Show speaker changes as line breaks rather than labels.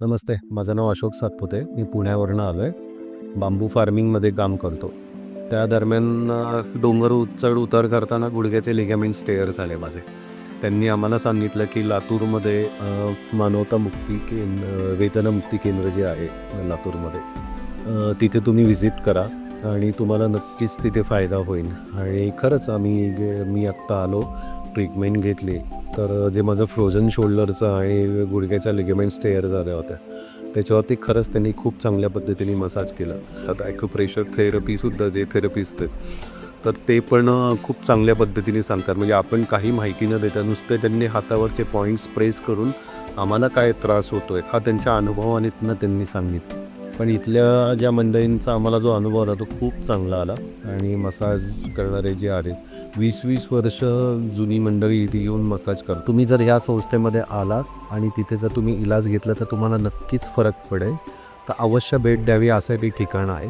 नमस्ते माझं नाव अशोक सातपुते. मी पुण्यावरनं आलो आहे बांबू फार्मिंगमध्ये काम करतो. त्या दरम्यान डोंगर उ- चढ उतार करताना गुडघ्याचे लिगॅमेंट स्टेअर झाले माझे. त्यांनी आम्हाला सांगितलं की लातूरमध्ये मानवता मुक्ती केंद्र वेतनमुक्ती केंद्र जे आहे लातूरमध्ये तिथे तुम्ही व्हिजिट करा आणि तुम्हाला नक्कीच तिथे फायदा होईल. आणि खरंच आम्ही गे- मी आत्ता आलो ट्रीटमेंट घेतली. तर जे माझं फ्रोझन शोल्डरचं आणि गुडघ्याच्या लिगेमेंट्स स्टेअर झाल्या होत्या. त्याच्यावरती खरंच त्यांनी खूप चांगल्या पद्धतीने मसाज केला. आता ॲक्युप्रेशर थेरपीसुद्धा जे थेरपिस्ट आहेत तर ते पण खूप चांगल्या पद्धतीने सांगतात. म्हणजे आपण काही माहिती न देता नुसते त्यांनी हातावरचे पॉईंट्स प्रेस करून आम्हाला काय त्रास होतो आहे हा त्यांच्या अनुभवानेतनं त्यांनी सांगितलं. पण इथल्या ज्या मंडळींचा आम्हाला जो अनुभव आला तो खूप चांगला आला. आणि मसाज करणारे जे आहेत वीस वीस वर्ष जुनी मंडळी इथे येऊन मसाज कर तुम्ही जर ह्या संस्थेमध्ये आलात आणि तिथे जर तुम्ही इलाज घेतला तर तुम्हाला नक्कीच फरक पडेल. तर अवश्य भेट द्यावी असं ते ठिकाण आहे.